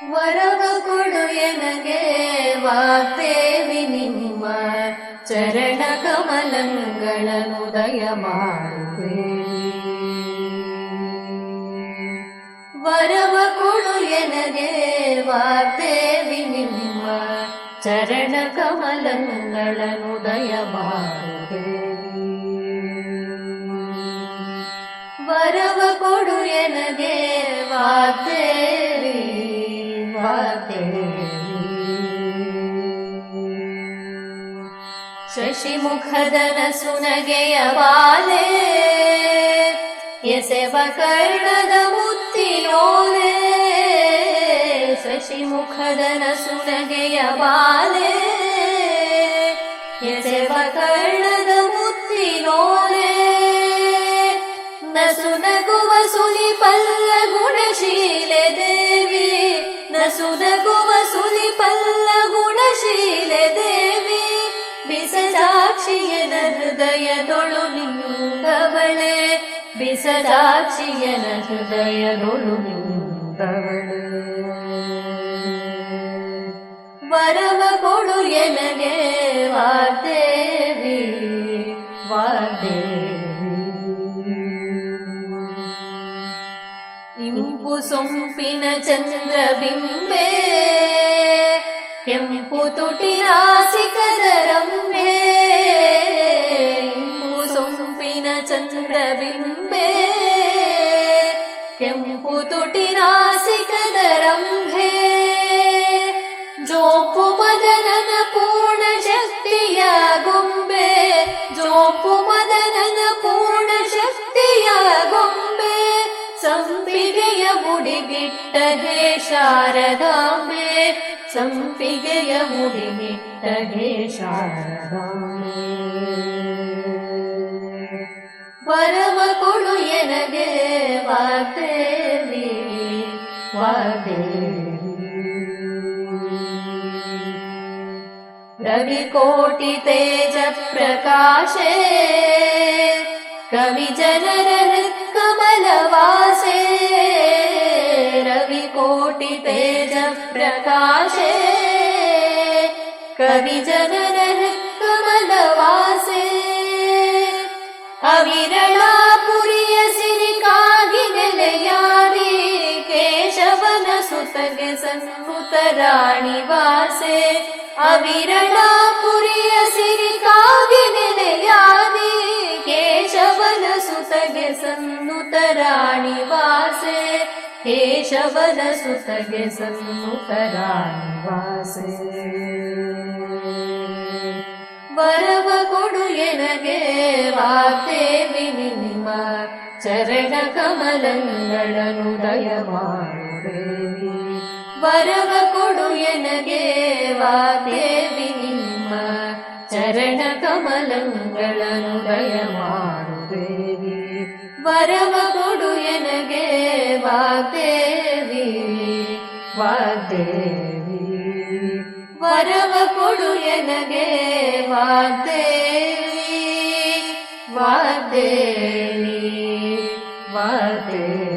ವರವ ಕೊಡು ಎನಗೆ ವಾಗ್ದೇವಿ ನಿಮ್ಮ ಚರಣ ಕಮಲಗಳನ್ನು ದಯ ಮಾಡುವೆ ವರವ ಕೊಡು ಎನಗೆ ವಾಗ್ದೇವಿ ನಿಮ್ಮ ಚರಣ ಕಮಲಗಳನ್ನು ದಯ ಮಾಡುವೆ ವರವ ಕೊಡು ಎನಗೆ ವಾಗ್ದೇವಿ ಶಶಿಮುಖದನ ಸುನಗೆಯ ಬಾಲೆ ಎಸೆವ ಕರ್ಣದ ಮುತ್ತಿನೋಲೆ ಶಶಿಮುಖದನ ಸುನಗೆಯ ಬಾಲೆ ಎಸೆವ ಕರ್ಣದ ಮುತ್ತಿನೋಲೆ ನಸು ನಗುವ ಸುಲಿ ಪಲ್ಲ ಗುಣಶೀಲೆ ದೇವಿ ನಸು ಹೃದಯದೊಳು ನಿಂದವಳೆ ಬಿಸದಾಕ್ಷಿಯನ ಹೃದಯದೊಳು ನಿಂದವಳೆ ವರವ ಕೊಡು ಎನಗೆ ವಾದೇವಿ ವಾದೇವಿ ಇಂಪು ಸೊಂಪಿನ ಚಂದ್ರಬಿಂಬೆ ಕೆಂಪು ತುಟಿರಾಸಿಕದ ರಂಬೆ ಸೊಂಪಿನ ಚಂದ್ರಬಿಂಬೆ ಕೆಂಪು ತುಟಿರಾಸಿಕದ ರಂಭೆ ಜೋಪು ಮದನನ ಪೂರ್ಣ ಶಕ್ತಿಯ ಗೊಂಬೆ ಜೋಪು ಮದನನ ಪೂರ್ಣ ಶಕ್ತಿಯ ಗೊಂಬೆ ಸಂಪಿಗೆಯ ಮುಡಿಗಿಟ್ಟ ಹೇ ಶಾರದಾಂಬೆ ಸಂಪಿಗೆಯ ಮುಡಿಗಿಟ್ಟ ಹೇ ಶಾರದಾಂಬೆ रविकोटितेजप्रकाशे कविजनरहृत्कमलवासे रविकोटितेजप्रकाशे कविजनर सन्मुतराणि वासे। अविरणा पुरसिरिकागिन यादि के शबल वासे। हे शबल सुत वासे। वरव कोडुयनगे वा ते विनि चरण देवी ವರವ ಕೊಡು ಎನಗೆ ದೇವಿ ನಿಮ್ಮ ಚರಣ ಕಮಲಗಳನ್ನು ದಯ ಮಾಡು ಮಾಡುತ್ತೇವಿ ವರವ ಕೊಡು ಎನಗೆ ವಾಗ್ದೇವಿ ವಾದೇವಿ ವರವ ಕೊಡು ಎನಗೆ ವಾದೇವಿ ವಾದೇವಿ ವಾಗ್ದೇವಿ